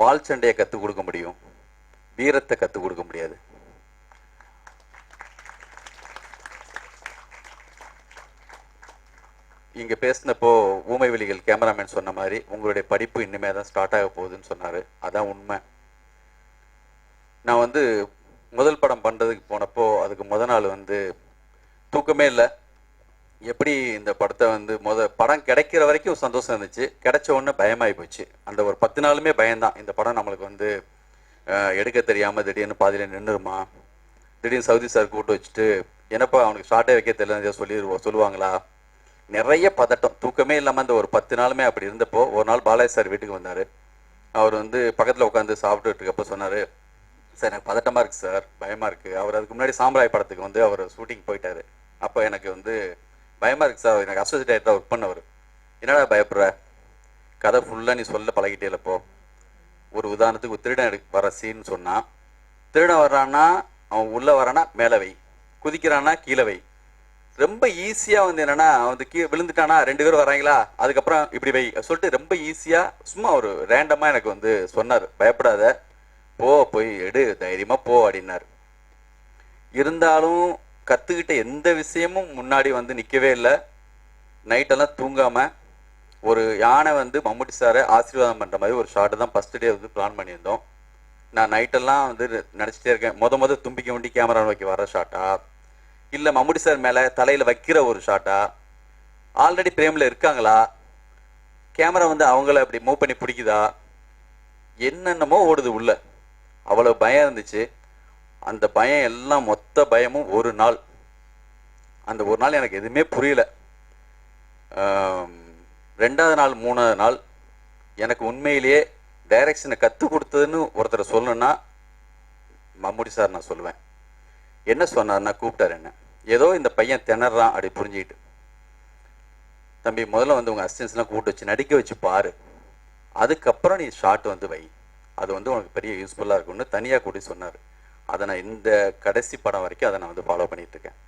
வால் சண்டையை கற்றுக் கொடுக்க முடியும். வீரத்தை கற்றுக் கொடுக்க முடியாது. இங்க பேசினப்போ ஊமை வெளிகள் கேமராமேன் சொன்ன மாதிரி உங்களுடைய படிப்பு இன்னுமே தான் ஸ்டார்ட் ஆக போகுதுன்னு சொன்னாரு. அதான் உண்மை. நான் வந்து முதல் படம் பண்றதுக்கு போனப்போ அதுக்கு முத நாள் வந்து தூக்கமே இல்லை. எப்படி இந்த படத்தை வந்து முத படம் கிடைக்கிற வரைக்கும் சந்தோஷம் இருந்துச்சு. கிடைச்ச உடனே பயமாகி போச்சு. அந்த ஒரு பத்து நாளுமே பயம்தான். இந்த படம் நம்மளுக்கு வந்து எடுக்க தெரியாமல் திடீர்னு பாதியில் நின்றுருமா திடீர்னு சவுதி சார் கூப்பிட்டு வச்சுட்டு என்னப்பா அவனுக்கு ஷார்ட்டே வைக்க தெரியல சொல்லிடுவோம் சொல்லுவாங்களா? நிறைய பதட்டம். தூக்கமே இல்லாமல் அந்த ஒரு பத்து நாளுமே அப்படி இருந்தப்போ ஒரு நாள் பாலாஜி சார் வீட்டுக்கு வந்தார். அவர் வந்து பக்கத்தில் உட்காந்து சாப்பிட்டுட்டு இருக்கப்போ சொன்னார் சார் எனக்கு பதட்டமாக இருக்குது சார். பயமாக இருக்குது அவர் அதுக்கு முன்னாடி சாம்ராய் படத்துக்கு வந்து அவர் ஷூட்டிங் போயிட்டார். அப்போ எனக்கு வந்து பயமாக இருக்குது சார். எனக்கு அசோசியேட் ஆகிட்டு ஒர்க் பண்ணவர். என்னடா பயப்படுற? கதை ஃபுல்லாக நீ சொல்ல பழகிட்டே இல்லப்போ ஒரு உதாரணத்துக்கு ஒரு திருடன் எடுக்க வர சீன் சொன்னான் திருடன் வர்றான்னா அவன் உள்ளே வரானா மேலே வை. குதிக்கிறான்னா கீழே வை. ரொம்ப ஈஸியாக வந்து என்னன்னா அவன் வந்து கீழே விழுந்துட்டானா ரெண்டு பேரும் வராங்களா அதுக்கப்புறம் இப்படி வை. சொல்லிட்டு ரொம்ப ஈஸியாக சும்மா ஒரு ரேண்டமாக எனக்கு வந்து சொன்னார். பயப்படாத. போ போய் எடு. தைரியமா போ அப்படின்னாரு. இருந்தாலும் கற்றுக்கிட்ட எந்த விஷயமும் முன்னாடி வந்து நிற்கவே இல்லை. நைட்டெல்லாம் தூங்காமல் ஒரு யானை வந்து மம்முட்டி சாரை ஆசீர்வாதம் பண்ணுற மாதிரி ஒரு ஷார்ட் தான் ஃபஸ்ட் டே வந்து பிளான் பண்ணியிருந்தோம். நான் நைட்டெல்லாம் வந்து நினச்சிட்டே இருக்கேன். மொதல் மொதல் தும்பிக்க வண்டி கேமரா வைக்க வர ஷாட்டா இல்லை மம்முட்டி சார் மேலே தலையில் வைக்கிற ஒரு ஷாட்டா ஆல்ரெடி பிரேமில் இருக்காங்களா? கேமரா வந்து அவங்கள அப்படி மூவ் பண்ணி பிடிக்குதா? என்னென்னமோ ஓடுது உள்ள. அவ்வளோ பயம் இருந்துச்சு. அந்த பயம் எல்லாம் மொத்த மொத்த பயமும் ஒரு நாள். அந்த ஒரு நாள் எனக்கு எதுவுமே புரியல. ரெண்டாவது நாள் மூணாவது நாள் எனக்கு உண்மையிலேயே டைரக்ஷனை கற்றுக் கொடுத்ததுன்னு ஒருத்தர் சொல்லணும்னா மம்முடி சார் நான் சொல்லுவேன். என்ன சொன்னார்னா கூப்பிட்டாரு என்ன? ஏதோ இந்த பையன் திணறான் அப்படி புரிஞ்சுக்கிட்டு. தம்பி முதல்ல வந்து உங்கள் அசிஸ்டன்ஸ்லாம் கூப்பிட்டு வச்சு நடிக்க வச்சு பாரு. அதுக்கப்புறம் நீ ஷார்ட் வந்து வை. அது வந்து உனக்கு பெரிய யூஸ்ஃபுல்லாக இருக்கும்னு தனியாக கூட்டி சொன்னார். அதை நான் இந்த கடைசி படம் வரைக்கும் அதை நான் வந்து ஃபாலோ பண்ணிட்டு இருக்கேன்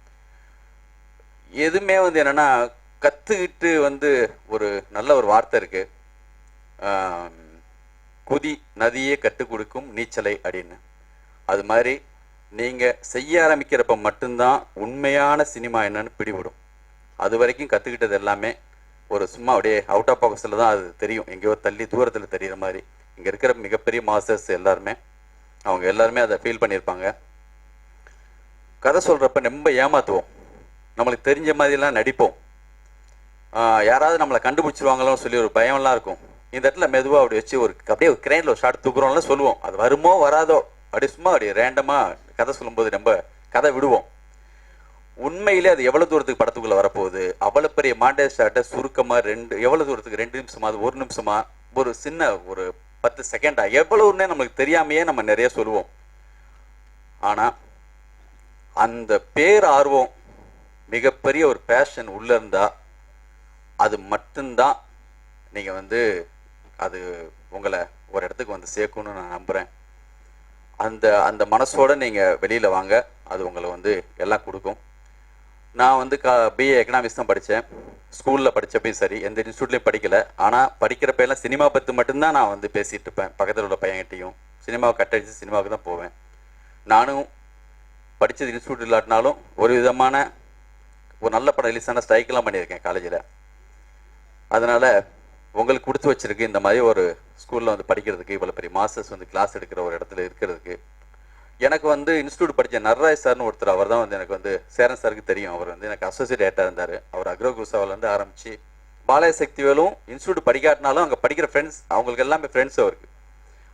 எதுவுமே வந்து என்னன்னா கற்றுக்கிட்டு வந்து ஒரு நல்ல ஒரு வார்த்தை இருக்கு. குதி நதியே கற்றுக் கொடுக்கும் நீச்சலை அப்படின்னு. அது மாதிரி நீங்கள் செய்ய ஆரம்பிக்கிறப்ப மட்டும்தான் உண்மையான சினிமா என்னன்னு பிடிபடும். அது வரைக்கும் கற்றுக்கிட்டது எல்லாமே ஒரு சும்மா அப்படியே அவுட் ஆஃப் பாக்ஸில் தான் அது தெரியும். எங்கேயோ தள்ளி தூரத்தில் தெரியுற மாதிரி. இங்கே இருக்கிற மிகப்பெரிய மாஸ்டர்ஸ் எல்லாருமே அவங்க எல்லாருமே அதை ஃபீல் பண்ணியிருப்பாங்க. கதை சொல்கிறப்ப ரொம்ப ஏமாத்துவோம். நம்மளுக்கு தெரிஞ்ச மாதிரிலாம் நடிப்போம். யாராவது நம்மளை கண்டுபிடிச்சிருவாங்களோன்னு சொல்லி ஒரு பயம்லாம் இருக்கும். இந்த இடத்துல மெதுவாக அப்படி வச்சு ஒரு அப்படியே ஒரு கிரைனில் ஒரு ஷார்ட் தூக்குறோம்லாம் சொல்லுவோம். அது வருமோ வராதோ அப்படி சும்மா அப்படி ரேண்டமாக கதை சொல்லும்போது ரொம்ப கதை விடுவோம். உண்மையிலே அது எவ்வளோ தூரத்துக்கு படத்துக்குள்ளே வரப்போகுது? அவ்வளோ பெரிய மாண்டே ஷார்ட்டை சுருக்கமாக ரெண்டு எவ்வளோ தூரத்துக்கு ரெண்டு நிமிஷமா அது ஒரு நிமிஷமா ஒரு சின்ன ஒரு பத்து செகண்டா எவ்வளவுன்னே நமக்கு தெரியாமையே நம்ம நிறைய சொல்லுவோம். ஆனால் அந்த பேர் ஆர்வம் மிகப்பெரிய ஒரு பேஷன் உள்ள இருந்தா அது மட்டும்தான் நீங்கள் வந்து அது உங்களை ஒரு இடத்துக்கு வந்து சேர்க்கணும்னு நான் நம்புகிறேன் அந்த அந்த மனசோட நீங்கள் வெளியில் வாங்க. அது உங்களை வந்து எல்லாம் கொடுக்கும். நான் வந்து க பிஏ எக்கனாமிக்ஸ் தான் படித்தேன் ஸ்கூலில் படித்தப்பையும் சரி எந்த இன்ஸ்டியூட்லேயும் படிக்கலை. ஆனால் படிக்கிறப்ப எல்லாம் சினிமா பற்றி மட்டும்தான் நான் வந்து பேசிகிட்டு இருப்பேன். பக்கத்தில் உள்ள பையன்கிட்டையும். சினிமாவை கட்டடிச்சு சினிமாவுக்கு தான் போவேன். நானும் படித்தது இன்ஸ்டியூட் இல்லாட்டினாலும் ஒரு விதமான ஒரு நல்ல படம் ரிலீஸ் ஆன பண்ணியிருக்கேன் காலேஜில் அதனால் உங்களுக்கு கொடுத்து வச்சிருக்கு இந்த மாதிரி ஒரு ஸ்கூலில் வந்து படிக்கிறதுக்கு இவ்வளோ பெரிய மாஸ்டர்ஸ் வந்து கிளாஸ் எடுக்கிற ஒரு இடத்துல இருக்கிறதுக்கு. எனக்கு வந்து இன்ஸ்டியூட் படித்த நர்ராஜ் சார்னு ஒருத்தர் அவர் தான் வந்து எனக்கு வந்து சேரன் சாருக்கு தெரியும். அவர் வந்து எனக்கு அசோசியேட் டேட்டாக இருந்தார். அவர் அக்ரோ குருசாவிலேருந்து ஆரம்பித்து பாலய சக்திவேலும் இன்ஸ்டியூட் படிக்காட்டினாலும் அங்கே படிக்கிற ஃப்ரெண்ட்ஸ் அவங்களுக்கு எல்லாமே ஃப்ரெண்ட்ஸ் அவருக்கு.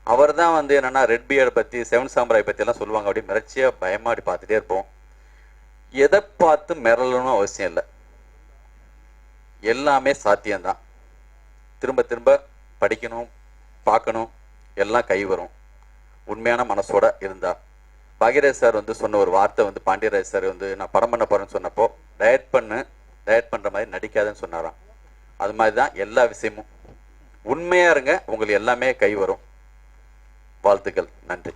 அவர் தான் வந்து என்னென்னா ரெட் பியர்டை பற்றி செவன் சாம்பராய் பற்றியெல்லாம் சொல்லுவாங்க. அப்படி மிரட்சியாக பயமாடி அப்படி பார்த்துட்டே இருப்போம். எதை பார்த்து மிரளணும் அவசியம் இல்லை. எல்லாமே சாத்தியம்தான். திரும்ப திரும்ப படிக்கணும் பார்க்கணும் எல்லாம் கை வரும். உண்மையான மனசோட இருந்தால் பாக்யராஜ் சார் வந்து சொன்ன ஒரு வார்த்தை வந்து பாண்டியராஜ் சார் வந்து நான் படம் பண்ண போறேன்னு சொன்னப்போ டயட் பண்ணு டயட் பண்ற மாதிரி நடிக்காதுன்னு சொன்னாராம். அது மாதிரி தான் எல்லா விஷயமும். உண்மையா இருங்க உங்களுக்கு எல்லாமே கை வரும். வாழ்த்துக்கள். நன்றி.